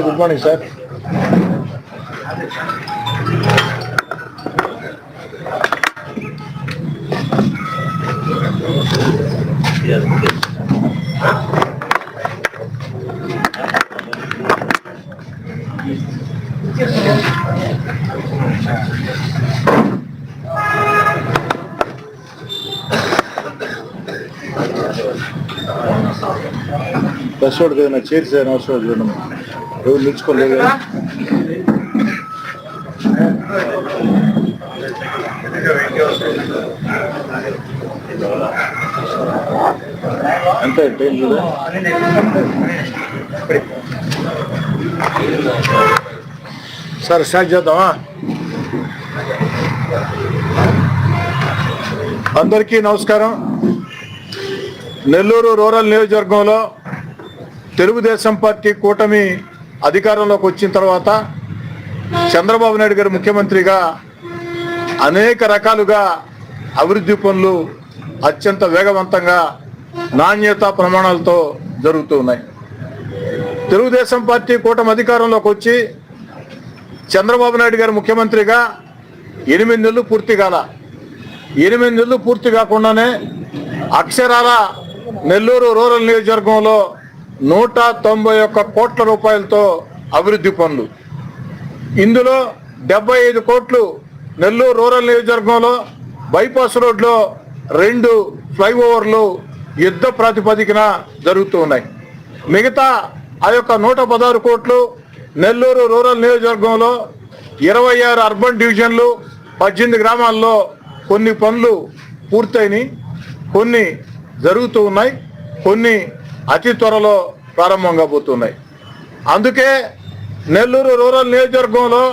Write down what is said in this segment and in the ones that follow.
Good morning sir bus వాడికి ఏదైనా చేర్చి ఏదైనా అవసరం చూడండి ఎవరు నిలుచుకోలేదు కదా? ఎంత టైం చూడ? సరే స్టార్ట్ చేద్దామా? అందరికీ నమస్కారం. నెల్లూరు రూరల్ నియోజకవర్గంలో తెలుగుదేశం పార్టీ కూటమి అధికారంలోకి వచ్చిన తర్వాత చంద్రబాబు నాయుడు గారు ముఖ్యమంత్రిగా అనేక రకాలుగా అభివృద్ధి పనులు అత్యంత వేగవంతంగా నాణ్యత ప్రమాణాలతో జరుగుతూ ఉన్నాయి. తెలుగుదేశం పార్టీ కూటమి అధికారంలోకి వచ్చి చంద్రబాబు నాయుడు గారు ముఖ్యమంత్రిగా ఎనిమిది నెలలు పూర్తి కాల. ఎనిమిది నెలలు పూర్తి కాకుండానే అక్షరాల నెల్లూరు రూరల్ నియోజకవర్గంలో నూట తొంభై ఒక్క కోట్ల రూపాయలతో అభివృద్ధి పనులు. ఇందులో డెబ్బై ఐదు కోట్లు నెల్లూరు రూరల్ నియోజకవర్గంలో బైపాస్ రోడ్లో రెండు ఫ్లైఓవర్లు యుద్ధ ప్రాతిపదికన జరుగుతూ ఉన్నాయి. మిగతా ఆ యొక్క నూట పదహారు కోట్లు నెల్లూరు రూరల్ నియోజకవర్గంలో ఇరవై ఆరు అర్బన్ డివిజన్లు పద్దెనిమిది గ్రామాల్లో కొన్ని పనులు పూర్తయినాయి కొన్ని జరుగుతూ ఉన్నాయి కొన్ని అతి త్వరలో ప్రారంభం కాబోతున్నాయి అందుకే నెల్లూరు రూరల్ నియోజకవర్గంలో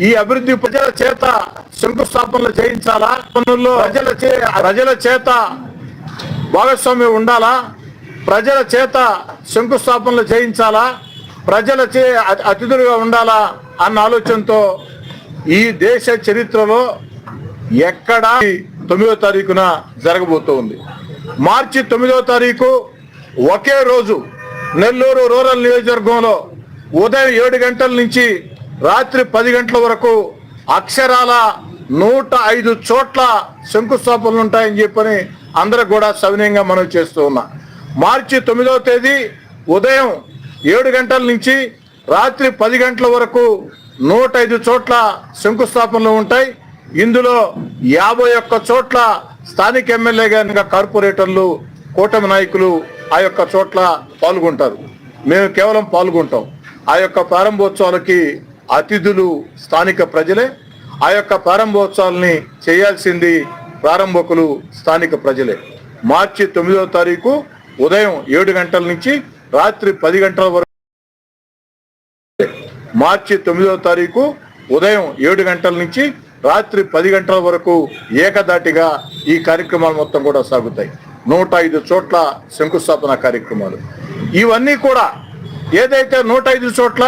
ఈ అభివృద్ధి ప్రజల చేత శంకుస్థాపనలు చేయించాలా? పనుల్లో ప్రజల చే ప్రజల చేత భాగస్వామ్యం ఉండాలా? ప్రజల చేత శంకుస్థాపనలు చేయించాలా? ప్రజల చే అతి- అతిథులుగా ఉండాలా అన్న ఆలోచనతో ఈ దేశ చరిత్రలో ఎక్కడా తొమ్మిదో తారీఖున జరగబోతోంది. మార్చి తొమ్మిదో తారీఖు ఒకే రోజు నెల్లూరు రూరల్ నియోజకవర్గంలో ఉదయం ఏడు గంటల నుంచి రాత్రి పది గంటల వరకు అక్షరాల నూట ఐదు చోట్ల శంకుస్థాపనలు ఉంటాయని చెప్పని అందరికి కూడా సవినయంగా మనం చేస్తూ ఉన్నా. మార్చి తొమ్మిదవ తేదీ ఉదయం ఏడు గంటల నుంచి రాత్రి పది గంటల వరకు నూట ఐదు చోట్ల శంకుస్థాపనలు ఉంటాయి. ఇందులో యాభై ఒక్క చోట్ల స్థానిక ఎమ్మెల్యే గారిగా కార్పొరేటర్లు కూటమి నాయకులు ఆ యొక్క చోట్ల పాల్గొంటారు. మేము కేవలం పాల్గొంటాం. ఆ యొక్క ప్రారంభోత్సవాలకి అతిథులు స్థానిక ప్రజలే. ఆ యొక్క ప్రారంభోత్సవాలని చేయాల్సింది ప్రారంభకులు స్థానిక ప్రజలే. మార్చి తొమ్మిదవ తారీఖు ఉదయం ఏడు గంటల నుంచి రాత్రి పది గంటల వరకు మార్చి తొమ్మిదవ తారీఖు ఉదయం ఏడు గంటల నుంచి రాత్రి పది గంటల వరకు ఏకదాటిగా ఈ కార్యక్రమాలు మొత్తం కూడా సాగుతాయి. నూట ఐదు చోట్ల శంకుస్థాపన కార్యక్రమాలు. ఇవన్నీ కూడా ఏదైతే నూట ఐదు చోట్ల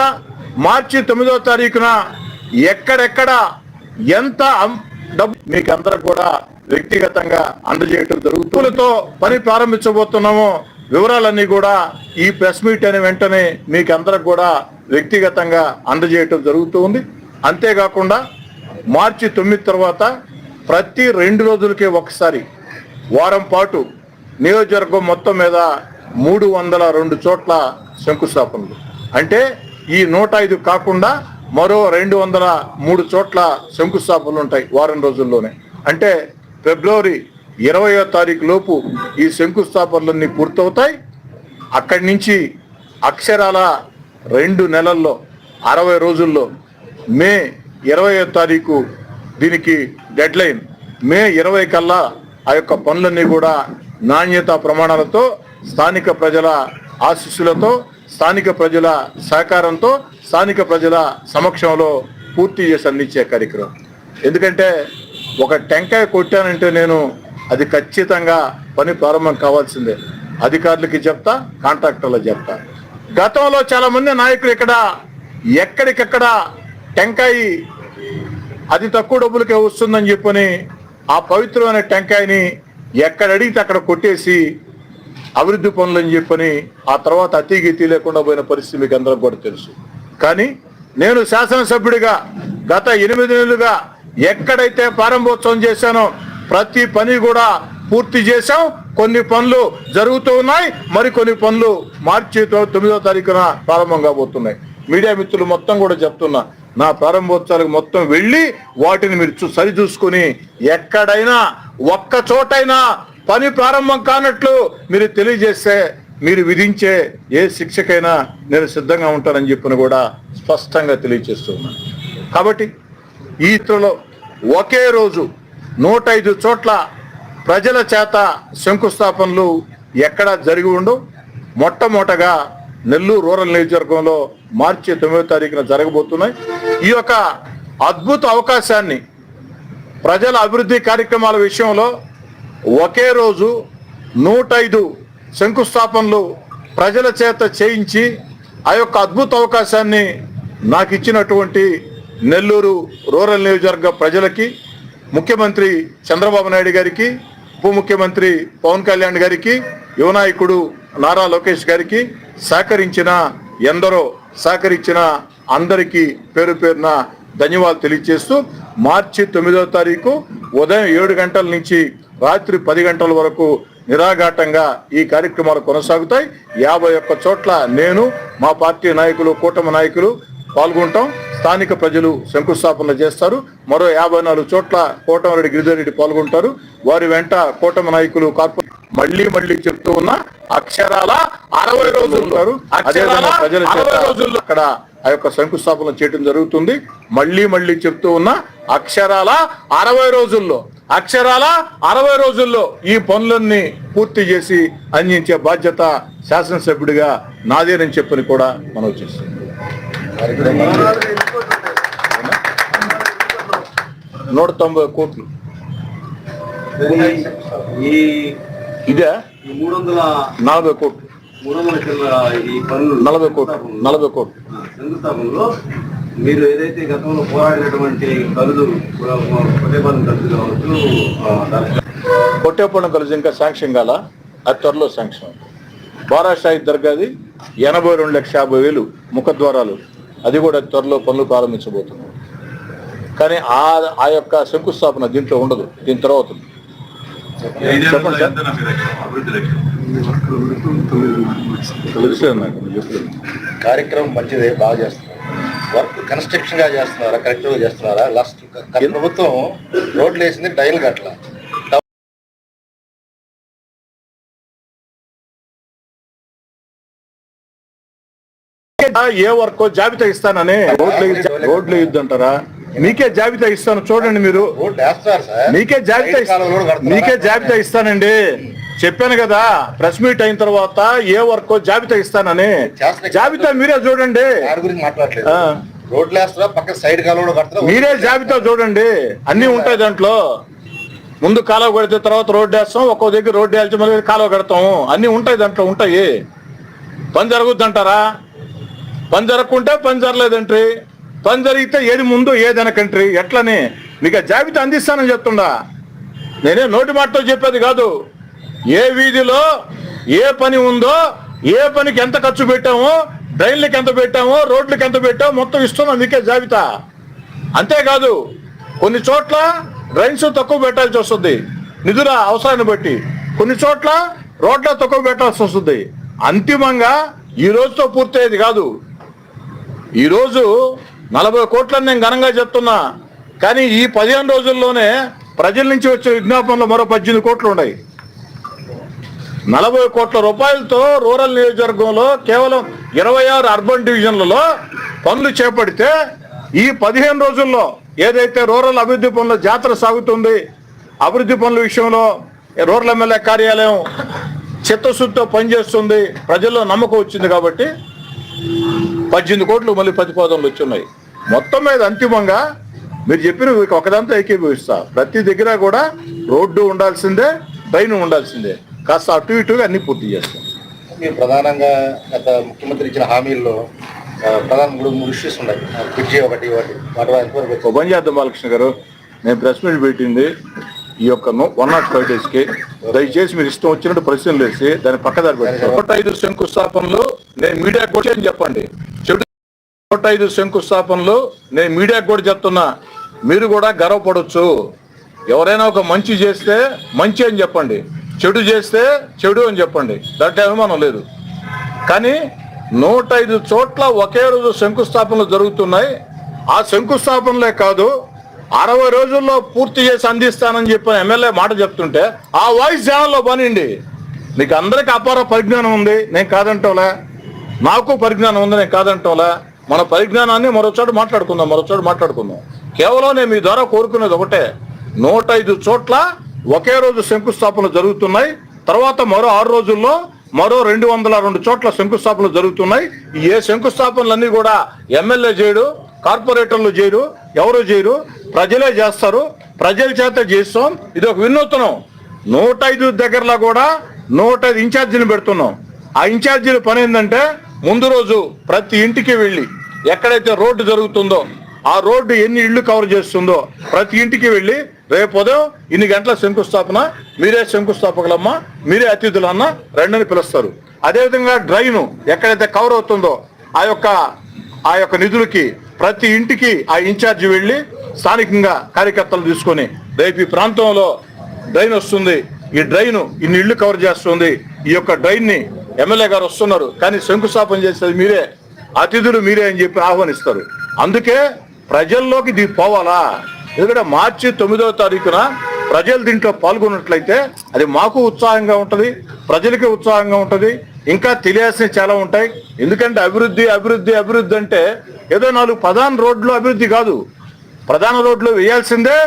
మార్చి తొమ్మిదవ తారీఖున ఎక్కడెక్కడ ఎంత డబ్బు మీకు అందరూ కూడా వ్యక్తిగతంగా అందజేయటం జరుగుతులతో పని ప్రారంభించబోతున్నామో. వివరాలన్నీ కూడా ఈ ప్రెస్ మీట్ అనే వెంటనే మీకు అందరికి కూడా వ్యక్తిగతంగా అందజేయటం జరుగుతూ ఉంది. అంతేకాకుండా మార్చి తొమ్మిది తర్వాత ప్రతి రెండు రోజులకే ఒకసారి వారం పాటు నియోజకవర్గం మొత్తం మీద మూడు వందల రెండు చోట్ల శంకుస్థాపనలు. అంటే ఈ నూట ఐదు కాకుండా మరో రెండు వందల మూడు చోట్ల శంకుస్థాపనలు ఉంటాయి వారం రోజుల్లోనే. అంటే ఫిబ్రవరి ఇరవయో తారీఖు లోపు ఈ శంకుస్థాపనలన్నీ పూర్తవుతాయి. అక్కడి నుంచి అక్షరాల రెండు నెలల్లో అరవై రోజుల్లో మే ఇరవయో తారీఖు దీనికి డెడ్ లైన్ మే ఇరవై కల్లా ఆ యొక్క పనులన్నీ కూడా నాణ్యత ప్రమాణాలతో స్థానిక ప్రజల ఆశీస్సులతో స్థానిక ప్రజల సహకారంతో స్థానిక ప్రజల సమక్షంలో పూర్తి చేసి అందించే కార్యక్రమం. ఎందుకంటే ఒక టెంకాయ కొట్టానంటే నేను అది ఖచ్చితంగా పని ప్రారంభం కావాల్సిందే. అధికారులకి చెప్తా కాంట్రాక్టర్లకు చెప్తా. గతంలో చాలా మంది నాయకులు ఇక్కడ ఎక్కడికక్కడ టెంకాయి అతి తక్కువ డబ్బులకే వస్తుందని చెప్పని ఆ పవిత్రమైన టెంకాయని ఎక్కడ అడిగితే అక్కడ కొట్టేసి అభివృద్ధి పనులని అని చెప్పని ఆ తర్వాత అతిగతి లేకుండా పోయిన పరిస్థితి మీకు అందరం కూడా తెలుసు. కానీ నేను శాసనసభ్యుడిగా గత ఎనిమిది నెలలుగా ఎక్కడైతే ప్రారంభోత్సవం చేశానో ప్రతి పని కూడా పూర్తి చేశాం. కొన్ని పనులు జరుగుతూ ఉన్నాయి. మరి కొన్ని పనులు మార్చి తొమ్మిదో తారీఖున ప్రారంభం కాబోతున్నాయి. మీడియా మిత్రులు మొత్తం కూడా చెప్తున్నా నా ప్రారంభోత్సవాలకు మొత్తం వెళ్ళి వాటిని మీరు చూ- సరి చూసుకుని ఎక్కడైనా ఒక్క చోటైనా పని ప్రారంభం కానట్లు మీరు తెలియజేస్తే మీరు విధించే ఏ శిక్షకైనా నేను సిద్ధంగా ఉంటానని చెప్పిన కూడా స్పష్టంగా తెలియజేస్తున్నాను కాబట్టి ఈ ఇతరులో ఒకే రోజు నూట ఐదు చోట్ల ప్రజల చేత శంకుస్థాపనలు ఎక్కడా జరిగి ఉండవు. మొట్టమొదటగా నెల్లూరు రూరల్ నియోజకవర్గంలో మార్చి తొమ్మిదో తారీఖున జరగబోతున్నాయి. ఈ యొక్క అద్భుత అవకాశాన్ని ప్రజల అభివృద్ధి కార్యక్రమాల విషయంలో ఒకే రోజు నూట ఐదు శంకుస్థాపనలు ప్రజల చేత చేయించి ఆ యొక్క అద్భుత అవకాశాన్ని నాకు ఇచ్చినటువంటి నెల్లూరు రూరల్ నియోజకవర్గ ప్రజలకి ముఖ్యమంత్రి చంద్రబాబు నాయుడు గారికి ఉప ముఖ్యమంత్రి పవన్ కళ్యాణ్ గారికి యువనాయకుడు నారా లోకేష్ గారికి సహకరించిన ఎందరో సహకరించిన అందరికీ పేరు పేరున ధన్యవాదాలు తెలియజేస్తూ మార్చి తొమ్మిదవ తారీఖు ఉదయం ఏడు గంటల నుంచి రాత్రి పది గంటల వరకు నిరాఘాటంగా ఈ కార్యక్రమాలు కొనసాగుతాయి. యాభై ఒక్క చోట్ల నేను మా పార్టీ నాయకులు కూటమి నాయకులు పాల్గొంటాం. స్థానిక ప్రజలు శంకుస్థాపన చేస్తారు. మరో యాభై నాలుగు చోట్ల కోటమిరెడ్డి గిరిధర్రెడ్డి పాల్గొంటారు. వారి వెంట కూటమి నాయకులు కార్పొరేట్ మళ్ళీ మళ్ళీ చెప్తూ ఉన్న అక్షరాల అరవై రోజులు ఉంటారు. అదేవిధంగా ప్రజల చేత అక్కడ ఆ యొక్క శంకుస్థాపన చేయడం జరుగుతుంది. మళ్ళీ మళ్ళీ చెప్తూ ఉన్న అక్షరాల అరవై రోజుల్లో అక్షరాల అరవై రోజుల్లో ఈ పనులన్నీ పూర్తి చేసి అందించే బాధ్యత శాసనసభ్యుడిగా నాదేనని చెప్పని కూడా మనం చేస్తాం నూట తొంభై కోట్లు. ఇదే మూడు వందల నలభై కోట్లు. మూడు వందల ఈ పనులు నలభై కోట్లు. నలభై కోట్లు. శంకుస్థాపనలో మీరు ఏదైతే గతంలో పోరాడినటువంటి కలుదు కావచ్చు కొట్టేపల్లి కలిసి ఇంకా శాంక్షన్ కాల? అది త్వరలో శాంక్షన్ బారాషాయి దర్గాది ఎనభై రెండు లక్షల యాభై వేలు ముఖద్వారాలు అది కూడా త్వరలో పనులు ప్రారంభించబోతున్నాం కానీ ఆ ఆ యొక్క శంకుస్థాపన దీంట్లో ఉండదు. దీని తర్వాత. కార్యక్రమం మంచిదే బాగా చేస్తున్నారు. వర్క్ కన్స్ట్రక్షన్గా చేస్తున్నారా? కరెక్ట్గా చేస్తున్నారా లాస్ట్ ప్రభుత్వం రోడ్లు వేసింది డైల్ గట్ల ఏ వర్క్ జాబితా ఇస్తానని. రోడ్లు రోడ్లు ఇద్దంటారా? మీకే జాబితా ఇస్తాను చూడండి మీరు. మీకే జాబితా? మీకే జాబితా ఇస్తానండి. చెప్పాను కదా ప్రెస్ మీట్ అయిన తర్వాత ఏ వర్క్ జాబితా ఇస్తానని. జాబితా మీరే చూడండి. మీరే జాబితా చూడండి. అన్ని ఉంటాయి దాంట్లో. ముందు కాలువ కడితే తర్వాత రోడ్డు వేస్తాం ఒక్కో దగ్గర రోడ్డు వేల్చి మళ్ళీ కాలువ కడతాము అన్ని ఉంటాయి దాంట్లో ఉంటాయి. పని జరుగుద్దంటారా? పని జరగకుంటే పని జరగలేదంట్రీ పని జరిగితే ఏది ముందు ఏదనకంట్రీ. ఎట్లని? మీకు జాబితా అందిస్తానని చెప్తుండా. నేనే నోటి మాటతో చెప్పేది కాదు. ఏ వీధిలో ఏ పని ఉందో ఏ పనికి ఎంత ఖర్చు పెట్టామో డ్రైన్లకి ఎంత పెట్టామో రోడ్లకి ఎంత పెట్టామో మొత్తం ఇస్తున్నాం మీకే జాబితా. అంతేకాదు కొన్ని చోట్ల డ్రైన్స్ తక్కువ పెట్టాల్సి వస్తుంది. నిధుల అవసరాన్ని బట్టి. కొన్ని చోట్ల రోడ్ల తక్కువ పెట్టాల్సి వస్తుంది. అంతిమంగా ఈ రోజుతో పూర్తయ్యేది కాదు. ఈరోజు నలభై కోట్లని నేను ఘనంగా చెప్తున్నా. కానీ ఈ పదిహేను రోజుల్లోనే ప్రజల నుంచి వచ్చే విజ్ఞాపనలు మరో పద్దెనిమిది కోట్లు ఉన్నాయి. నలభై కోట్ల రూపాయలతో రూరల్ నియోజకవర్గంలో కేవలం ఇరవై ఆరు అర్బన్ డివిజన్లలో పనులు చేపడితే ఈ పదిహేను రోజుల్లో ఏదైతే రూరల్ అభివృద్ధి పనుల జాతర సాగుతుంది అభివృద్ధి పనుల విషయంలో రూరల్ ఎమ్మెల్యే కార్యాలయం చిత్తశుద్ధితో పనిచేస్తుంది ప్రజల్లో నమ్మకం వచ్చింది కాబట్టి పద్దెనిమిది కోట్లు మళ్ళీ ప్రతిపాదనలు వచ్చున్నాయి. మొత్తం మీద అంతిమంగా మీరు చెప్పిన ఒకదంతా ఏకీభవిస్తా. ప్రతి దగ్గర కూడా రోడ్డు ఉండాల్సిందే డ్రైన్ ఉండాల్సిందే. కాస్త అటు ఇటుగా అన్ని పూర్తి చేస్తాం. మీరు ప్రధానంగా గత ముఖ్యమంత్రి ఇచ్చిన హామీల్లో ప్రధాన మూడు మూడు ఇష్యూస్ ఉన్నాయి. బ్రిడ్జి ఒకటి ఒకటి వాటి వచ్చింది? పని చేద్దాం బాలకృష్ణ గారు నేను ప్రెస్ మీట్ పెట్టింది. ఈ యొక్క వన్ నాట్ ఫైవ్ డేస్కి దయచేసి మీరు ఇష్టం వచ్చినట్టు ప్రశ్నలు వేసి దాన్ని పక్కదారి పెట్టారు నూట ఐదు శంకుస్థాపనలో నేను మీడియాకు కూడా చెప్పండి. చెడు నూట ఐదు శంకుస్థాపనలో నేను మీడియాకు కూడా చెప్తున్నా మీరు కూడా గర్వపడొచ్చు. ఎవరైనా ఒక మంచి చేస్తే మంచి అని చెప్పండి. చెడు చేస్తే చెడు అని చెప్పండి. దాంట్లో అభిమానం లేదు. కానీ నూట ఐదు చోట్ల ఒకే రోజు శంకుస్థాపనలు జరుగుతున్నాయి. ఆ శంకుస్థాపనలే కాదు అరవై రోజుల్లో పూర్తి చేసి అందిస్తానని చెప్పిన ఎమ్మెల్యే మాట చెప్తుంటే ఆ వాయిస్ ఛానల్లో పనిండి మీకు అందరికీ అపార పరిజ్ఞానం ఉంది నేను కాదంటోలే. నాకు పరిజ్ఞానం ఉంది నేను కాదంటోలే. మన పరిజ్ఞానాన్ని మరోచోట మాట్లాడుకుందాం మరోచోట మాట్లాడుకుందాం. కేవలం నేను మీ ద్వారా కోరుకునేది ఒకటే. నూట ఐదు చోట్ల ఒకే రోజు శంకుస్థాపనలు జరుగుతున్నాయి. తర్వాత మరో ఆరు రోజుల్లో మరో రెండు వందల రెండు చోట్ల శంకుస్థాపనలు జరుగుతున్నాయి. ఏ శంకుస్థాపనలన్నీ కూడా ఎమ్మెల్యే చేయడు కార్పొరేటర్లు చేయరు ఎవరు చేయరు. ప్రజలే చేస్తారు. ప్రజల చేత చేస్తాం. ఇది ఒక వినూత్నం. నూట ఐదు దగ్గరలో కూడా నూట ఐదు ఇన్ఛార్జీని పెడుతున్నాం. ఆ ఇన్ఛార్జీల పని ఏంటంటే ముందు రోజు ప్రతి ఇంటికి వెళ్ళి ఎక్కడైతే రోడ్డు జరుగుతుందో ఆ రోడ్డు ఎన్ని ఇళ్ళు కవర్ చేస్తుందో ప్రతి ఇంటికి వెళ్ళి రేపు ఉదయం ఇన్ని గంటల శంకుస్థాపన మీరే శంకుస్థాపకులమ్మా మీరే అతిథులన్న రెండని పిలుస్తారు. అదేవిధంగా డ్రైను ఎక్కడైతే కవర్ అవుతుందో ఆ యొక్క ఆ యొక్క నిధులకి ప్రతి ఇంటికి ఆ ఇన్ఛార్జి వెళ్ళి స్థానికంగా కార్యకర్తలు తీసుకొని రేపు ఈ ప్రాంతంలో డ్రైన్ వస్తుంది. ఈ డ్రైన్ ఇన్ని ఇళ్ళు కవర్ చేస్తుంది. ఈ యొక్క డ్రైన్ని ఎమ్మెల్యే గారు వస్తున్నారు. కానీ శంకుస్థాపన చేసేది మీరే. అతిథులు మీరే అని చెప్పి ఆహ్వానిస్తారు. అందుకే ప్రజల్లోకి ఇది పోవాలా? ఎందుకంటే మార్చి తొమ్మిదవ తారీఖున ప్రజలు దీంట్లో పాల్గొన్నట్లయితే అది మాకు ఉత్సాహంగా ఉంటుంది ప్రజలకి ఉత్సాహంగా ఉంటుంది. ఇంకా తెలియాల్సినవి చాలా ఉంటాయి. ఎందుకంటే అభివృద్ధి అభివృద్ధి అభివృద్ధి అంటే ఏదో నాలుగు ప్రధాన రోడ్లు అభివృద్ధి కాదు. ప్రధాన రోడ్లు వేయాల్సిందే.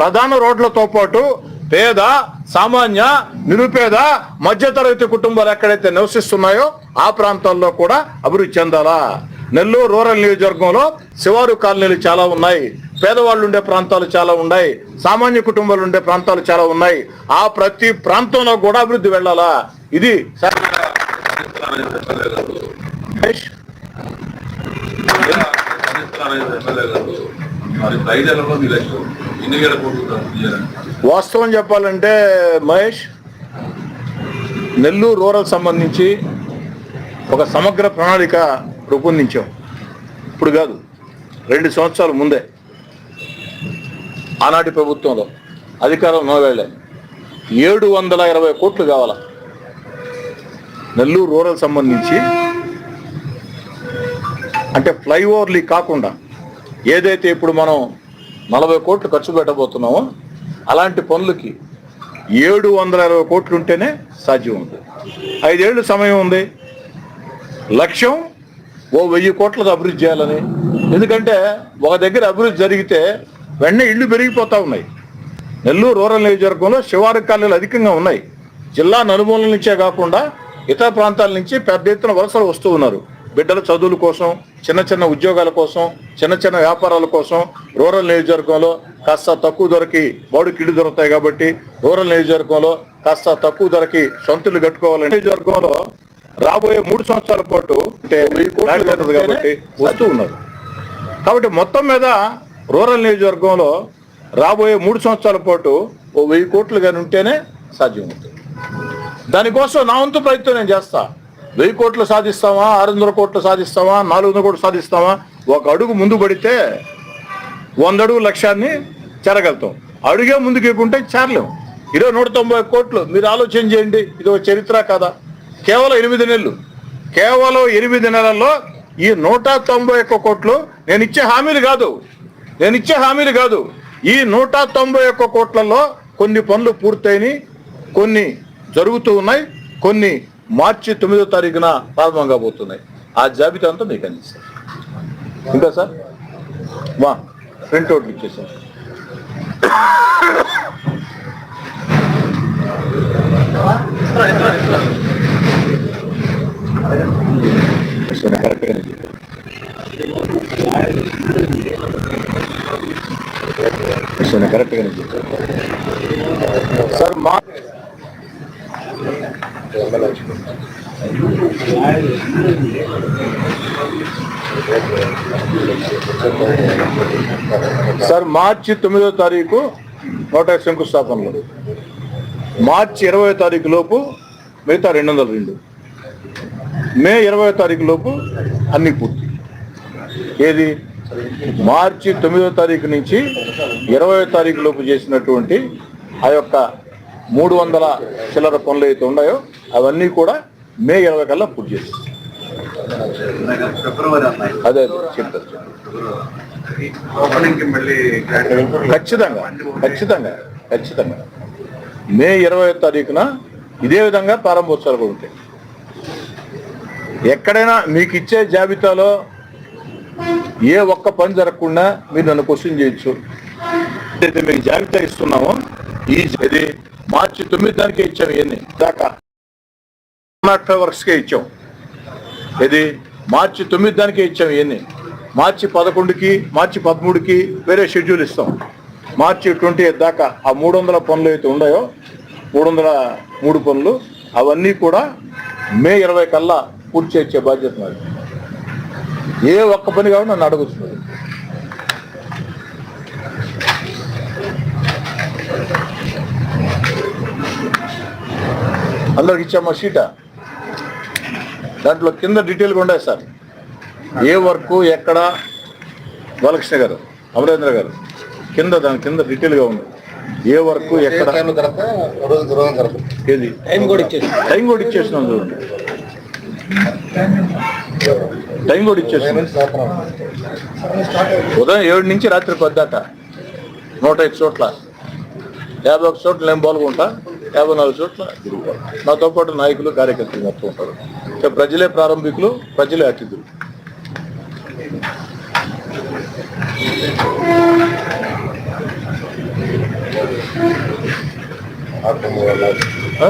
ప్రధాన రోడ్లతో పాటు పేద సామాన్య నిరుపేద మధ్యతరగతి కుటుంబాలు ఎక్కడైతే నివసిస్తున్నాయో ఆ ప్రాంతాల్లో కూడా అభివృద్ధి చెందాలా? నెల్లూరు రూరల్ నియోజకవర్గంలో శివారు కాలనీలు చాలా ఉన్నాయి. పేదవాళ్ళు ఉండే ప్రాంతాలు చాలా ఉన్నాయి. సామాన్య కుటుంబాలు ఉండే ప్రాంతాలు చాలా ఉన్నాయి. ఆ ప్రతి ప్రాంతంలో కూడా అభివృద్ధి వెళ్ళాలా? ఇది సార్ మరి మీ లక్ష్యం ఎన్ని వేల కోట్లు వాస్తవం చెప్పాలంటే మహేష్ నెల్లూరు రూరల్ సంబంధించి ఒక సమగ్ర ప్రణాళిక రూపొందించాం. ఇప్పుడు కాదు రెండు సంవత్సరాల ముందే. ఆనాటి ప్రభుత్వంలో అధికారం నోవేళ్ళే ఏడు వందల ఇరవై కోట్లు కావాల? నెల్లూరు రూరల్ సంబంధించి అంటే ఫ్లైఓవర్లీ కాకుండా ఏదైతే ఇప్పుడు మనం నలభై కోట్లు ఖర్చు పెట్టబోతున్నామో అలాంటి పనులకి ఏడు వందల ఇరవై కోట్లు ఉంటేనే సాధ్యం ఉంది. ఐదేళ్ళు సమయం ఉంది. లక్ష్యం ఓ వెయ్యి కోట్లది అభివృద్ధి చేయాలని. ఎందుకంటే ఒక దగ్గర అభివృద్ధి జరిగితే వెంటనే ఇళ్ళు పెరిగిపోతూ ఉన్నాయి. నెల్లూరు రూరల్ నియోజకవర్గంలో శివారు కాలనీలు అధికంగా ఉన్నాయి. జిల్లా నలుమూలల నుంచే కాకుండా ఇతర ప్రాంతాల నుంచి పెద్ద ఎత్తున వలసలు వస్తూ ఉన్నారు. బిడ్డల చదువుల కోసం చిన్న చిన్న ఉద్యోగాల కోసం చిన్న చిన్న వ్యాపారాల కోసం రూరల్ నియోజకవర్గంలో కాస్త తక్కువ ధరకి బౌడికి ఇల్లు దొరుకుతాయి కాబట్టి రూరల్ నియోజకవర్గంలో కాస్త తక్కువ ధరకి సొంతలు కట్టుకోవాలని నియోజకవర్గంలో రాబోయే మూడు సంవత్సరాల పాటు అంటే ఉంటుంది కాబట్టి వస్తూ ఉన్నారు. కాబట్టి మొత్తం మీద రూరల్ నియోజకవర్గంలో రాబోయే మూడు సంవత్సరాల పాటు ఓ వెయ్యి కోట్లు కానీ ఉంటేనే సాధ్యం అవుతుంది. దానికోసం నా వంతు ప్రయత్నం నేను చేస్తా. వెయ్యి కోట్లు సాధిస్తామా ఆరు వందల కోట్లు సాధిస్తామా నాలుగు వందల కోట్లు సాధిస్తామా ఒక అడుగు ముందు పడితే వంద అడుగు లక్ష్యాన్ని చేరగలుగుతాం. అడుగే ముందుకు ఎక్కుంటే చేరలేం. ఇరవై నూట తొంభై కోట్లు మీరు ఆలోచన చేయండి ఇది ఒక చరిత్ర కదా కేవలం ఎనిమిది నెలలు. కేవలం ఎనిమిది నెలల్లో ఈ నూట తొంభై ఒక్క కోట్లు నేను ఇచ్చే హామీలు కాదు. నేను ఇచ్చే హామీలు కాదు. ఈ నూట తొంభై ఒక్క కోట్లలో కొన్ని పనులు పూర్తయినాయి కొన్ని జరుగుతూ ఉన్నాయి కొన్ని మార్చి తొమ్మిదో తారీఖున ప్రారంభం కాబోతున్నాయి. ఆ జాబితా అంతా మీకు అందిస్తారు ఇంకా సార్? మా ప్రింట్అవుట్ ఇచ్చేసాం. సరే, కరెక్ట్గానే చెప్పారు. సార్ మా సార్ సార్ మార్చి తొమ్మిదో తారీఖు నూట శంకుస్థాపనలు. మార్చి ఇరవై తారీఖు లోపు మిగతా రెండు వందల రెండు మే ఇరవై తారీఖు లోపు అన్ని పూర్తి. ఏది? మార్చి తొమ్మిదో తారీఖు నుంచి ఇరవై తారీఖు లోపు చేసినటువంటి ఆ యొక్క మూడు వందల చిల్లర పనులు అయితే ఉన్నాయో అవన్నీ కూడా మే ఇరవై కల్లా పూర్తి చేస్తాం అదే చెప్తారు ఖచ్చితంగా ఖచ్చితంగా ఖచ్చితంగా మే ఇరవై తారీఖున ఇదే విధంగా ప్రారంభోత్సవాలు కూడా ఉంటాయి. ఎక్కడైనా మీకు ఇచ్చే జాబితాలో ఏ ఒక్క పని జరగకుండా మీరు నన్ను క్వశ్చన్ చేయొచ్చు. మీకు జాబితా ఇస్తున్నామో ఈ ఇది మార్చి తొమ్మిది దానికే ఇచ్చాం ఇవన్నీ. దాకా. వర్క్స్కే ఇచ్చాం. ఇది మార్చి తొమ్మిది దానికే ఇచ్చాం ఇవన్నీ. మార్చి పదకొండుకి మార్చి పదమూడుకి వేరే షెడ్యూల్ ఇస్తాం. మార్చి ట్వంటీ దాకా. ఆ మూడు వందల పనులు అయితే ఉన్నాయో మూడు వందల మూడు పనులు అవన్నీ కూడా మే ఇరవై కల్లా పూర్తి చేసే బాధ్యత మరి ఏ ఒక్క పని కావాలి నన్ను అడగచ్చు మరి. అందరికి ఇచ్చామా షీటా దాంట్లో కింద డీటెయిల్గా ఉండే సార్. ఏ వర్క్ ఎక్కడ? బాలకృష్ణ గారు అమరేంద్ర గారు. కింద దాని కింద డీటెయిల్గా ఉంది. ఏ వర్క్ ఎక్కడ? ఏది? టైం కూడా ఇచ్చేసి. టైం కూడా ఇచ్చేసినాం చూడండి. టైం కూడా ఇచ్చేసినాం. ఉదయం ఏడు నుంచి రాత్రి పద్దాక నూట ఐదు చోట్ల. యాభై ఒక చోట్ల నేను పాల్గొంటా యాభై నాలుగు చోట్ల తిరుగుతా నాతో పాటు నాయకులు కార్యకర్తలు మొత్తం ఉంటారు. ప్రజలే ప్రారంభికులు ప్రజలే అతిథులు. కుంభమేళ ఆ?